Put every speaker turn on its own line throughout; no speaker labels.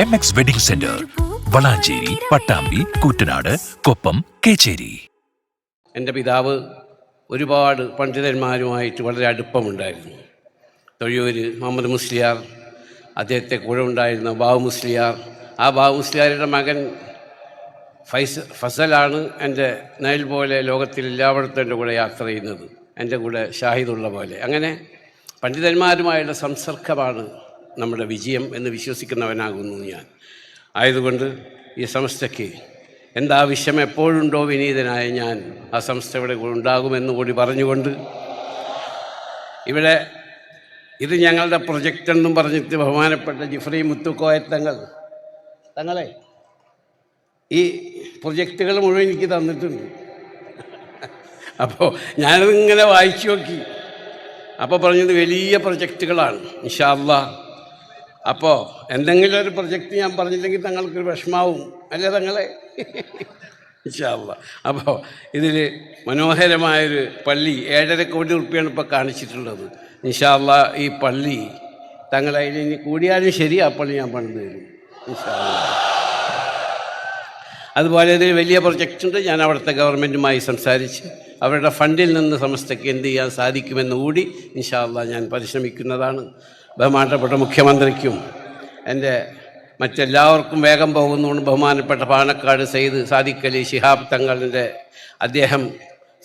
M X wedding centre Valanchery Pattambi Koottanad Koppam Kecheri.
എന്റെ പിതാവ് ഒരുപാട് പണ്ഡിതന്മാരുമായിട്ട് വളരെ അടുപ്പമുണ്ടായിരുന്നു. തൊഴിയൂർ മുഹമ്മദ് മുസ്ലിയാർ അദ്ദേഹത്തെ കൂടെ ഉണ്ടായിരുന്ന ബാബു മുസ്ലിയാർ. ആ ബാബു മുസ്ലിയാരുടെ മകൻ ഫൈസ ഫസലാണ് എന്റെ നയൽ പോലെ ലോകത്തിൽ എല്ലായിടത്തും എന്റെ കൂടെ യാത്ര ചെയ്യുന്നത്. എന്റെ കൂടെ ഷാഹിദുള്ള പോലെ. അങ്ങനെ പണ്ഡിതന്മാരുമായുള്ള സംസർഗമാണ് നമ്മുടെ വിജയം എന്ന് വിശ്വസിക്കുന്നവനാകുന്നു ഞാൻ. ആയതുകൊണ്ട് ഈ സംസ്ഥയ്ക്ക് എന്താവശ്യം എപ്പോഴുണ്ടോ വിനീതനായ ഞാൻ ആ സംസ്ഥ ഇവിടെ ഉണ്ടാകുമെന്ന് കൂടി പറഞ്ഞുകൊണ്ട് ഇവിടെ ഇത് ഞങ്ങളുടെ പ്രൊജക്റ്റ് എന്നും പറഞ്ഞിട്ട് ബഹുമാനപ്പെട്ട ജിഫ്രി മുത്തുക്കോയ തങ്ങൾ തങ്ങളെ ഈ പ്രൊജക്റ്റുകൾ മുഴുവൻ എനിക്ക് തന്നിട്ടുണ്ട്. അപ്പോൾ ഞാനതിങ്ങനെ വായിച്ചു നോക്കി. അപ്പോൾ പറഞ്ഞത് വലിയ പ്രൊജക്റ്റുകളാണ്. ഇൻഷാല്ല അപ്പോൾ എന്തെങ്കിലും ഒരു പ്രൊജക്റ്റ് ഞാൻ പറഞ്ഞില്ലെങ്കിൽ തങ്ങൾക്കൊരു വിഷമാവും. അല്ലേ തങ്ങളെ? ഇൻഷാല്ല അപ്പോൾ ഇതിൽ മനോഹരമായൊരു പള്ളി ഏഴര കോടി റുപ്യാണ് ഇപ്പോൾ കാണിച്ചിട്ടുള്ളത്. ഇൻഷാല്ല ഈ പള്ളി തങ്ങളെ ഇനി കൂടിയാലും ശരി ആ പള്ളി ഞാൻ പണിത് തരും. അതുപോലെ ഇതിൽ വലിയ പ്രൊജക്റ്റ് ഉണ്ട്. ഞാൻ അവിടുത്തെ ഗവൺമെന്റുമായി സംസാരിച്ച് അവരുടെ ഫണ്ടിൽ നിന്ന് സമസ്തയ്ക്ക് എന്ത് ചെയ്യാൻ സാധിക്കുമെന്ന് കൂടി ഇൻഷാല്ല ഞാൻ പരിശ്രമിക്കുന്നതാണ്. ബഹുമാനപ്പെട്ട മുഖ്യമന്ത്രിക്കും എന്റെ മറ്റെല്ലാവർക്കും വേഗം പോകുന്നുകൊണ്ട് ബഹുമാനപ്പെട്ട പാണക്കാട് സെയ്ദ് സാദിഖലി ശിഹാബ് തങ്ങളുടെ അദ്ദേഹം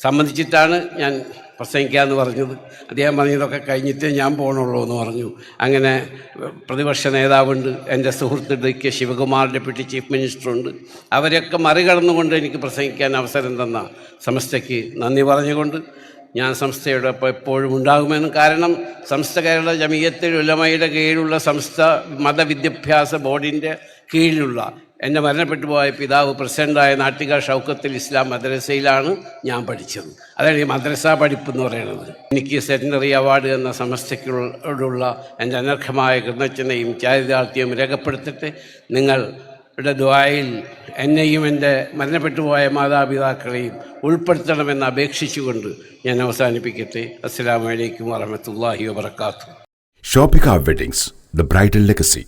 സംബന്ധിച്ചിട്ടാണ് ഞാൻ പ്രസംഗിക്കാമെന്ന് പറഞ്ഞത്. അദ്ദേഹം പറഞ്ഞതൊക്കെ കഴിഞ്ഞിട്ടേ ഞാൻ പോകണുള്ളൂ എന്ന് പറഞ്ഞു. അങ്ങനെ പ്രതിപക്ഷ നേതാവുണ്ട് എന്റെ സുഹൃത്ത് D K Shivakumar deputy chief മിനിസ്റ്ററുണ്ട്. അവരെയൊക്കെ മറികടന്നുകൊണ്ട് എനിക്ക് പ്രസംഗിക്കാൻ അവസരം തന്ന സമസ്തയ്ക്ക് നന്ദി പറഞ്ഞുകൊണ്ട് ഞാൻ സംസ്ഥയോടൊപ്പം എപ്പോഴും ഉണ്ടാകുമെന്ന് കാരണം സംസ്ഥ കേരള ജമീയത്തിൽ ഉലമയുടെ കീഴിലുള്ള സംസ്ഥ മതവിദ്യാഭ്യാസ ബോർഡിന്റെ കീഴിലുള്ള എന്റെ മരണപ്പെട്ടു പോയ പിതാവ് പ്രസിഡന്റായ നാട്ടിക ഷൗക്കത്തിൽ ഇസ്ലാം മദ്രസയിലാണ് ഞാൻ പഠിച്ചത്. അതാണ് ഈ മദ്രസ പഠിപ്പ് എന്ന് പറയുന്നത്. എനിക്ക് സെറ്റിനറി അവാർഡ് എന്ന സമസ്തയ്ക്കോടുള്ള എന്റെ അനർഹമായ കൃതജ്ഞതയും ചാരിതാർത്ഥ്യവും രേഖപ്പെടുത്തിട്ട് നിങ്ങൾ യുടെ ദ്വായിൽ എന്നെയും എന്റെ മരണപ്പെട്ടു പോയ മാതാപിതാക്കളെയും ഉൾപ്പെടുത്തണമെന്ന് അപേക്ഷിച്ചുകൊണ്ട് ഞാൻ അവസാനിപ്പിക്കട്ടെ അസ്സാം വലൈക്കും വറഹമത്തല്ലാഹി വാത്തു
Shopika weddings the bridal legacy.